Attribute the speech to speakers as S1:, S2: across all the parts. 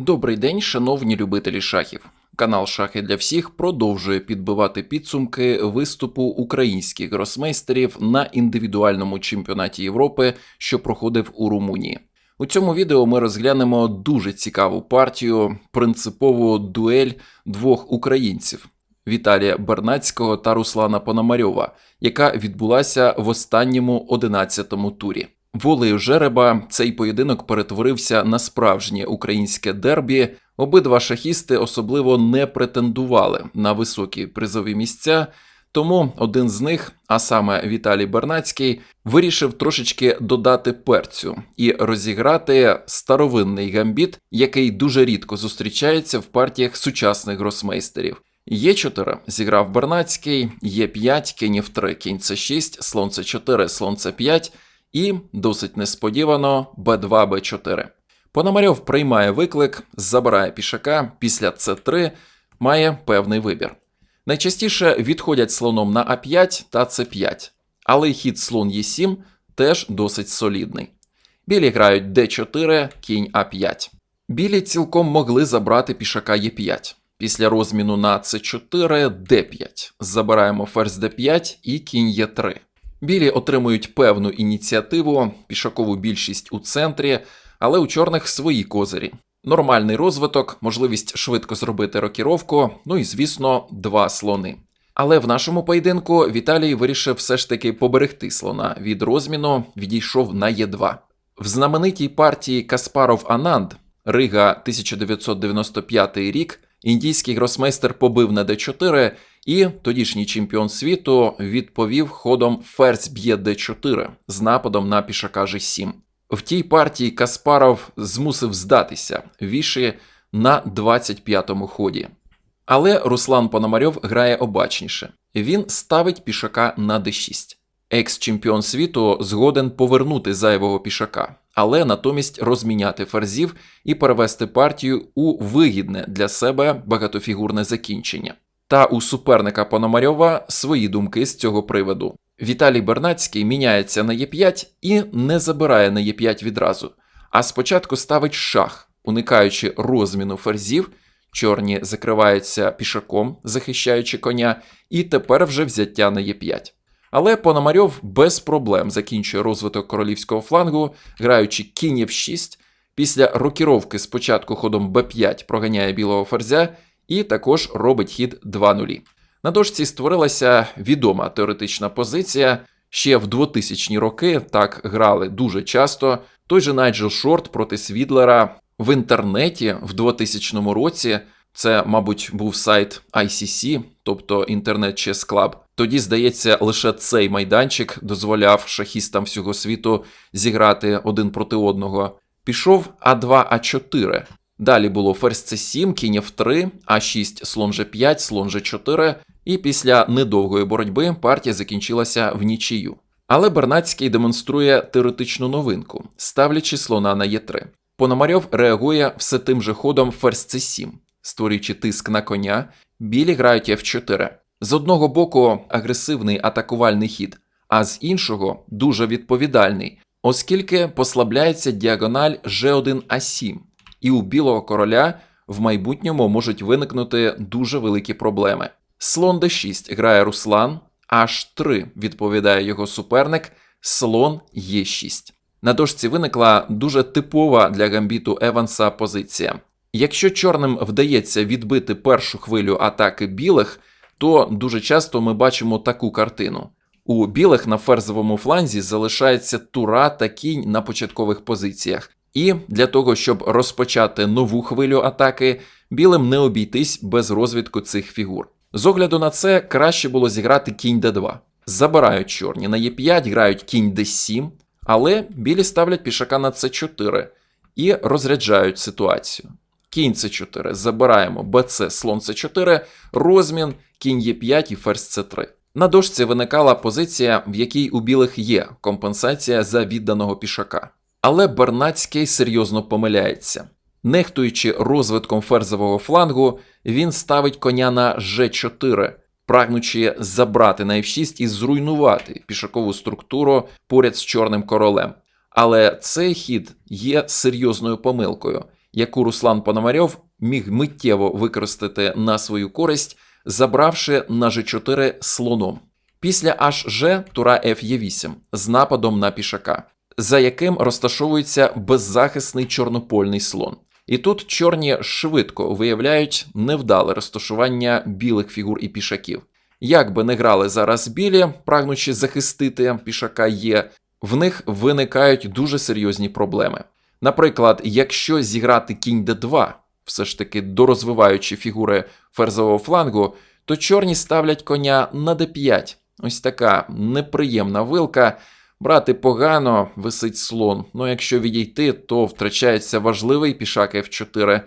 S1: Добрий день, шановні любителі шахів. Канал Шахи для всіх продовжує підбивати підсумки виступу українських гросмейстерів на індивідуальному чемпіонаті Європи, що проходив у Румунії. У цьому відео ми розглянемо дуже цікаву партію, принципову дуель двох українців Віталія Бернацького та Руслана Пономарьова, яка відбулася в останньому 11-му турі. Волею жереба цей поєдинок перетворився на справжнє українське дербі. Обидва шахісти особливо не претендували на високі призові місця, тому один з них, а саме Віталій Бернацький, вирішив трошечки додати перцю і розіграти старовинний гамбіт, який дуже рідко зустрічається в партіях сучасних гросмейстерів. Є4 зіграв Бернацький, Є5, кінь F3, кінь С6, слон С4, слон С5 і, досить несподівано, Б2, Б4. Пономарьов приймає виклик, забирає пішака, після С3 має певний вибір. Найчастіше відходять слоном на А5 та С5, але хід слон Е7 теж досить солідний. Білі грають Д4, кінь А5. Білі цілком могли забрати пішака Е5. Після розміну на С4, Д5. Забираємо ферзь Д5 і кінь Е3. Білі отримують певну ініціативу, пішакову більшість у центрі, але у чорних свої козирі. Нормальний розвиток, можливість швидко зробити рокіровку, ну і, звісно, два слони. Але в нашому поєдинку Віталій вирішив все ж таки поберегти слона від розміну, відійшов на Е2. В знаменитій партії Каспаров Ананд Рига 1995 рік індійський гросмейстер побив на d4, і тодішній чемпіон світу відповів ходом ферзь б'є d4 з нападом на пішака g7. В тій партії Каспаров змусив здатися віші на 25-му ході. Але Руслан Пономарьов грає обачніше. Він ставить пішака на d6. Екс-чемпіон світу згоден повернути зайвого пішака, але натомість розміняти ферзів і перевести партію у вигідне для себе багатофігурне закінчення. Та у суперника Пономарьова свої думки з цього приводу. Віталій Бернацький міняється на Е5 і не забирає на Е5 відразу, а спочатку ставить шах, уникаючи розміну ферзів, чорні закриваються пішаком, захищаючи коня, і тепер вже взяття на Е5. Але Пономарьов без проблем закінчує розвиток королівського флангу, граючи кінь F6, після рокіровки спочатку ходом b5 проганяє білого ферзя і також робить хід 2-0. На дошці створилася відома теоретична позиція. Ще в 2000-ні роки так грали дуже часто. Той же Найджел Шорт проти Свідлера в інтернеті в 2000 році. Це, мабуть, був сайт ICC, тобто Internet Chess Club. Тоді, здається, лише цей майданчик дозволяв шахістам всього світу зіграти один проти одного. Пішов А2, А4. Далі було ферзь С7, кінь F3, А6, слон G5, слон G4, і після недовгої боротьби партія закінчилася в нічию. Але Бернацький демонструє теоретичну новинку, ставлячи слона на Е3. Пономарьов реагує все тим же ходом ферзь С7, створюючи тиск на коня, білі грають F4. З одного боку агресивний атакувальний хід, а з іншого дуже відповідальний, оскільки послабляється діагональ G1А7, і у білого короля в майбутньому можуть виникнути дуже великі проблеми. Слон d6 грає Руслан, H3 відповідає його суперник, слон Е6. На дошці виникла дуже типова для гамбіту Еванса позиція. Якщо чорним вдається відбити першу хвилю атаки білих, то дуже часто ми бачимо таку картину. У білих на ферзовому фланзі залишається тура та кінь на початкових позиціях. І для того, щоб розпочати нову хвилю атаки, білим не обійтись без розвідку цих фігур. З огляду на це краще було зіграти кінь d2. Забирають чорні на Е5, грають кінь d7, але білі ставлять пішака на c4 і розряджають ситуацію. Кінь c4, забираємо БЦ, слон c4, розмін, кінь Е5 і ферзь c3. На дошці виникала позиція, в якій у білих є компенсація за відданого пішака. Але Бернацький серйозно помиляється. Нехтуючи розвитком ферзового флангу, він ставить коня на G4, прагнучи забрати на F6 і зруйнувати пішакову структуру поряд з чорним королем. Але цей хід є серйозною помилкою, яку Руслан Пономарьов міг миттєво використати на свою користь, забравши на G4 слоном. Після HG тура F8 з нападом на пішака, за яким розташовується беззахисний чорнопольний слон. І тут чорні швидко виявляють невдале розташування білих фігур і пішаків. Як би не грали зараз білі, прагнучи захистити пішака є, в них виникають дуже серйозні проблеми. Наприклад, якщо зіграти кінь d2, все ж таки дорозвиваючи фігури ферзового флангу, то чорні ставлять коня на d5. Ось така неприємна вилка. Брати погано висить слон. Ну якщо відійти, то втрачається важливий пішак F4.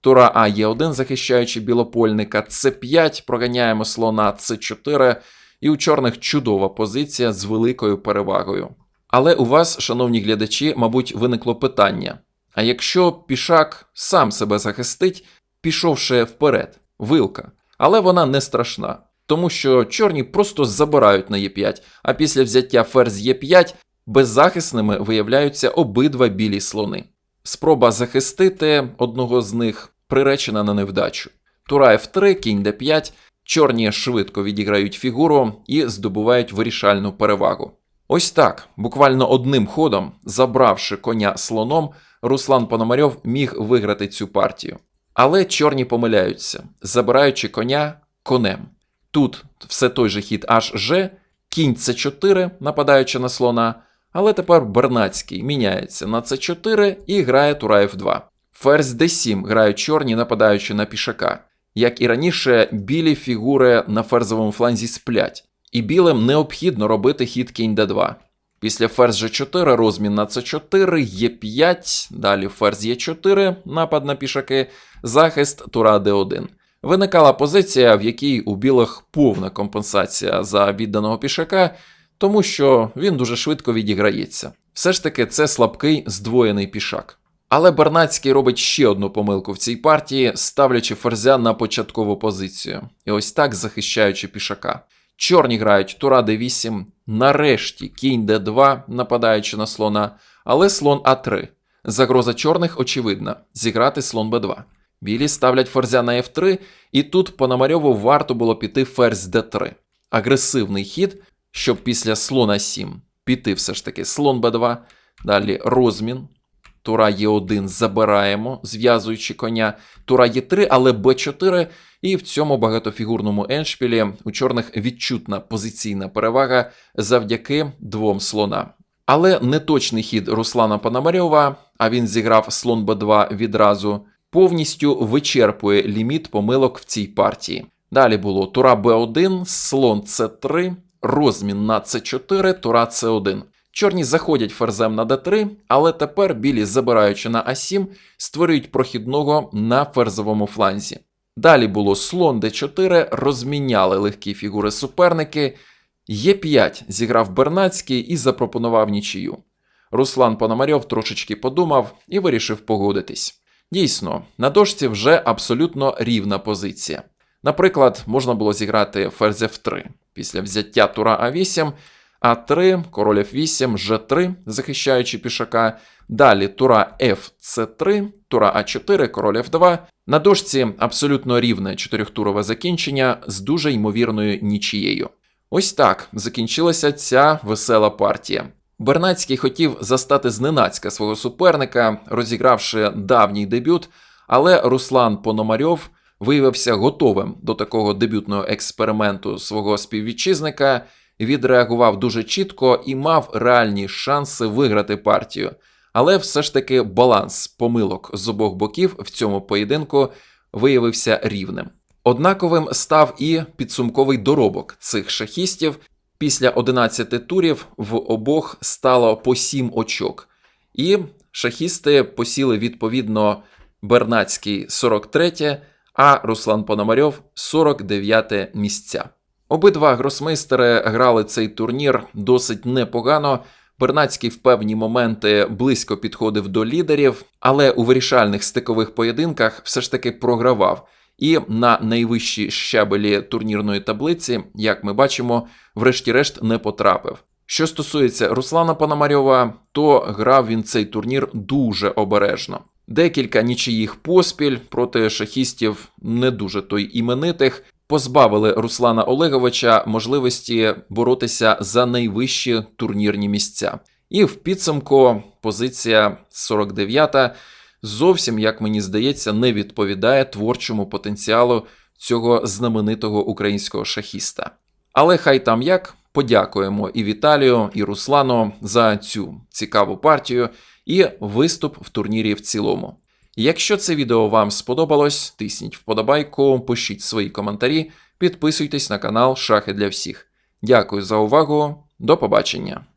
S1: Тура А Е1, захищаючи білопольника, С5, проганяємо слона С4, і у чорних чудова позиція з великою перевагою. Але у вас, шановні глядачі, мабуть, виникло питання: а якщо пішак сам себе захистить, пішовши вперед, вилка, але вона не страшна. Тому що чорні просто забирають на Е5, а після взяття ферзь Е5 беззахисними виявляються обидва білі слони. Спроба захистити одного з них приречена на невдачу. Тура F3, кінь d5, чорні швидко відіграють фігуру і здобувають вирішальну перевагу. Ось так, буквально одним ходом, забравши коня слоном, Руслан Пономарьов міг виграти цю партію. Але чорні помиляються, забираючи коня конем. Тут все той же хід HG, кінь С4, нападаючи на слона, але тепер Бернацький міняється на С4 і грає тура F2. Ферзь d7 грають чорні, нападаючи на пішака. Як і раніше, білі фігури на ферзовому фланзі сплять, і білим необхідно робити хід кінь d2. Після ферзь g4 розмін на c4, e5, далі ферзь e4, напад на пішаки, захист тура d1. Виникала позиція, в якій у білих повна компенсація за відданого пішака, тому що він дуже швидко відіграється. Все ж таки, це слабкий здвоєний пішак. Але Бернацький робить ще одну помилку в цій партії, ставлячи ферзя на початкову позицію. І ось так захищаючи пішака. Чорні грають тура d8, нарешті кінь d2, нападаючи на слона, але слон а3. Загроза чорних очевидна зіграти слон b2. Білі ставлять ферзя на f3, і тут Пономарьову варто було піти ферзь d3. Агресивний хід, щоб після слона 7 піти все ж таки слон b2, далі розмін. Тура Е1 забираємо, зв'язуючи коня. Тура Е3, але Б4. І в цьому багатофігурному еншпілі у чорних відчутна позиційна перевага завдяки двом слонам. Але неточний хід Руслана Пономарьова, а він зіграв слон Б2 відразу, повністю вичерпує ліміт помилок в цій партії. Далі було тура Б1, слон С3, розмін на С4, тура С1. Чорні заходять ферзем на d3, але тепер білі, забираючи на а7, створюють прохідного на ферзовому фланзі. Далі було слон d4, розміняли легкі фігури суперники. Е5 зіграв Бернацький і запропонував нічию. Руслан Пономарьов трошечки подумав і вирішив погодитись. Дійсно, на дошці вже абсолютно рівна позиція. Наприклад, можна було зіграти ферзь f3 після взяття тура А8. А3, король F8, G3, захищаючи пішака. Далі тура F, C3, тура А4, король F2. На дошці абсолютно рівне чотирьохтурове закінчення з дуже ймовірною нічією. Ось так закінчилася ця весела партія. Бернацький хотів застати зненацька свого суперника, розігравши давній дебют, але Руслан Пономарьов виявився готовим до такого дебютного експерименту свого співвітчизника відреагував дуже чітко і мав реальні шанси виграти партію. Але все ж таки баланс помилок з обох боків в цьому поєдинку виявився рівним. Однаковим став і підсумковий доробок цих шахістів. Після 11 турів в обох стало по 7 очок. І шахісти посіли відповідно Бернацький 43, а Руслан Пономарьов 49 місця. Обидва гросмейстери грали цей турнір досить непогано. Бернацький в певні моменти близько підходив до лідерів, але у вирішальних стикових поєдинках все ж таки програвав. І на найвищі щабелі турнірної таблиці, як ми бачимо, врешті-решт не потрапив. Що стосується Руслана Пономарьова, то грав він цей турнір дуже обережно. Декілька нічиїх поспіль проти шахістів не дуже той іменитих позбавили Руслана Олеговича можливості боротися за найвищі турнірні місця. І в підсумку позиція 49 зовсім, як мені здається, не відповідає творчому потенціалу цього знаменитого українського шахіста. Але хай там як подякуємо і Віталію, і Руслану за цю цікаву партію і виступ в турнірі в цілому. Якщо це відео вам сподобалось, тисніть вподобайку, пишіть свої коментарі, підписуйтесь на канал Шахи для всіх. Дякую за увагу, до побачення!